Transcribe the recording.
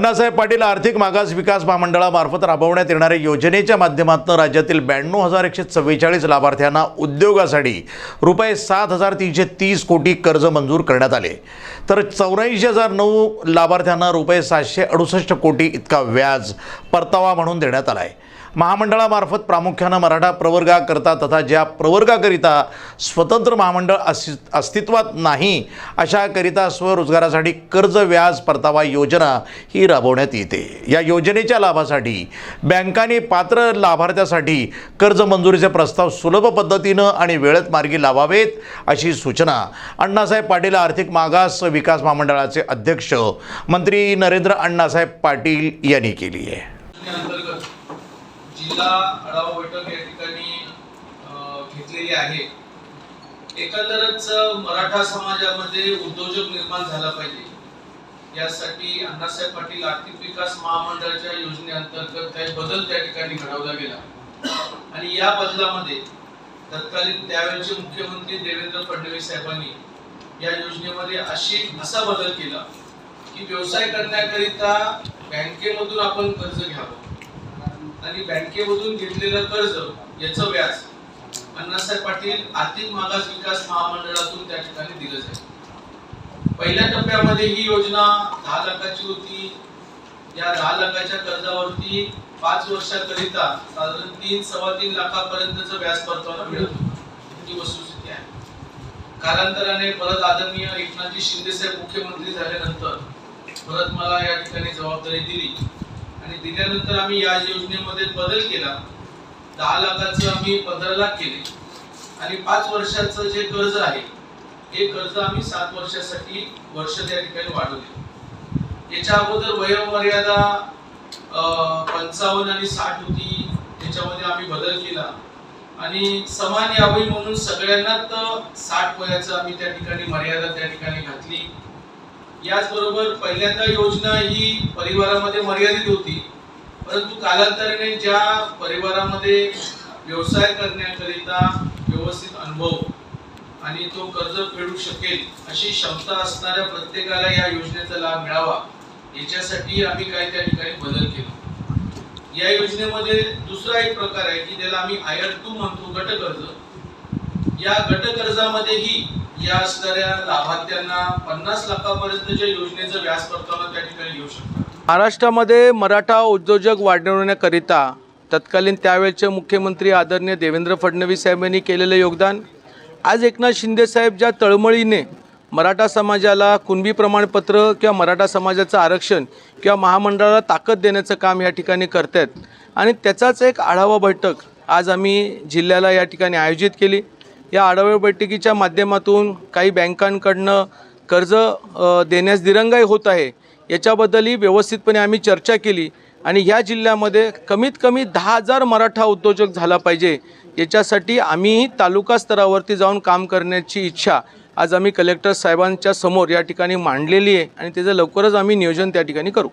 अण्णासाहेब पाटील आर्थिक मागास विकास महामंडळामार्फत राबवण्यात येणाऱ्या योजनेच्या माध्यमातून राज्यातील ब्याण्णव हजार एकशे चव्वेचाळीस लाभार्थ्यांना उद्योगासाठी रुपये सात हजार तीनशे तीस कोटी कर्ज मंजूर करण्यात आले. तर चौऱ्याऐंशी हजार नऊ लाभार्थ्यांना रुपये सातशे अडुसष्ट कोटी इतका व्याज परतावा म्हणून देण्यात आला आहे महामंडळामार्फत प्रामुख्यानं मराठा प्रवर्गाकरता तथा ज्या प्रवर्गाकरिता स्वतंत्र महामंडळ अस्ति अस्तित्वात नाही अशाकरिता स्वरोजगारासाठी कर्ज व्याज परतावा योजना ही राबवण्यात येते. या योजनेच्या लाभासाठी बँकांनी पात्र लाभार्थ्यासाठी कर्ज मंजुरीचे प्रस्ताव सुलभ पद्धतीनं आणि वेळेत मार्गी लावावेत अशी सूचना अण्णासाहेब पाटील आर्थिक मागास विकास महामंडळाचे अध्यक्ष मंत्री नरेंद्र अण्णासाहेब पाटील यांनी केली आहे. जिल्हा आढावा बैठक या ठिकाणी घेतलेली आहे. एकंदरच मराठा समाजामध्ये उद्योजक निर्माण झाला पाहिजे. यासाठी अण्णासाहेब पाटील आर्थिक विकास महामंडळाच्या योजनेअंतर्गत काही बदल त्या ठिकाणी घडवला गेला. आणि या बदलामध्ये तत्कालीन त्यावेळेचे मुख्यमंत्री देवेंद्र फडणवीस साहेबांनी या योजनेमध्ये अशी असा बदल केला की व्यवसाय करण्याकरिता बँकेमधून आपण कर्ज घ्यावं. आणि बँकेमधून घेतलेलं कर्ज याचं व्याज अण्णासाहेब पाटील आर्थिक मागास विकास महामंडळातून त्या ठिकाणी दिलं जाईल. पहिल्या टप्प्यामध्ये ही योजना दहा लाखाची होती. या दहा लाखाच्या कर्जावरती पाच वर्षाकरिता साधारण तीन सव्वा तीन लाखापर्यंतचं व्याज परतावा मिळत ही वस्तुस्थिती आहे. कालांतराने परत आदरणीय एकनाथजी शिंदे साहेब मुख्यमंत्री झाल्यानंतर परत मला या ठिकाणी जबाबदारी दिली. आणि दिल्यानंतर आम्ही या योजनेमध्ये बदल केला. दहा लाखाचं आम्ही पंधरा लाख केले. आणि पाच वर्षाचं जे कर्ज आहे हे कर्ज आम्ही सात वर्षासाठी वर्ष त्या ठिकाणी वाढवले याच्या अगोदर वयोमर्यादा पंचावन्न आणि साठ होती. त्याच्यामध्ये आम्ही बदल केला. आणि समान यावी म्हणून सगळ्यांनाच साठ वयाचं आम्ही त्या ठिकाणी मर्यादा त्या ठिकाणी घातली. याचबरोबर पहिल्यांदा योजना ही परिवारामध्ये मर्यादित होती. परंतु कालांतराने ज्या परिवारामध्ये व्यवसाय करण्याकरिता व्यवस्थित अनुभव आणि तो कर्ज फेडू शकेल अशी क्षमता असणाऱ्या प्रत्येकाला या योजनेचा लाभ मिळावा. याच्यासाठी आम्ही काय त्या ठिकाणी बदल केला. या योजनेमध्ये दुसरा एक प्रकार आहे की ज्याला आम्ही आयर टू म्हणतो गट कर्ज या गट कर्जामध्येही या असणाऱ्या लाभार्थ्यांना पन्नास लाखापर्यंतच्या योजनेचं व्याज परतावा त्या ठिकाणी येऊ शकतात महाराष्ट्रामध्ये मराठा उद्योजक वाढवण्याकरिता तत्कालीन त्यावेळचे मुख्यमंत्री आदरणीय देवेंद्र फडणवीस साहेबांनी केलेलं योगदान आज एकनाथ शिंदे साहेब ज्या तळमळीने मराठा समाजाला कुणबी प्रमाणपत्र किंवा मराठा समाजाचं आरक्षण किंवा महामंडळाला ताकद देण्याचं काम या ठिकाणी करत आहेत आणि त्याचाच एक आढावा बैठक आज आम्ही जिल्ह्याला या ठिकाणी आयोजित केली. या आढावा बैठकीच्या माध्यमातून काही बँकांकडनं कर्ज देण्यास दिरंगाई होत आहे. याच्याबद्दलही व्यवस्थितपणे आम्ही चर्चा केली. आणि ह्या जिल्ह्यामध्ये कमीत कमी दहा हजार मराठा उद्योजक झाला पाहिजे. याच्यासाठी आम्ही तालुका स्तरावरती जाऊन काम करण्याची इच्छा आज आम्ही कलेक्टर साहेबांच्या समोर या ठिकाणी मांडलेली आहे आणि त्याचं लवकरच आम्ही नियोजन त्या ठिकाणी करू.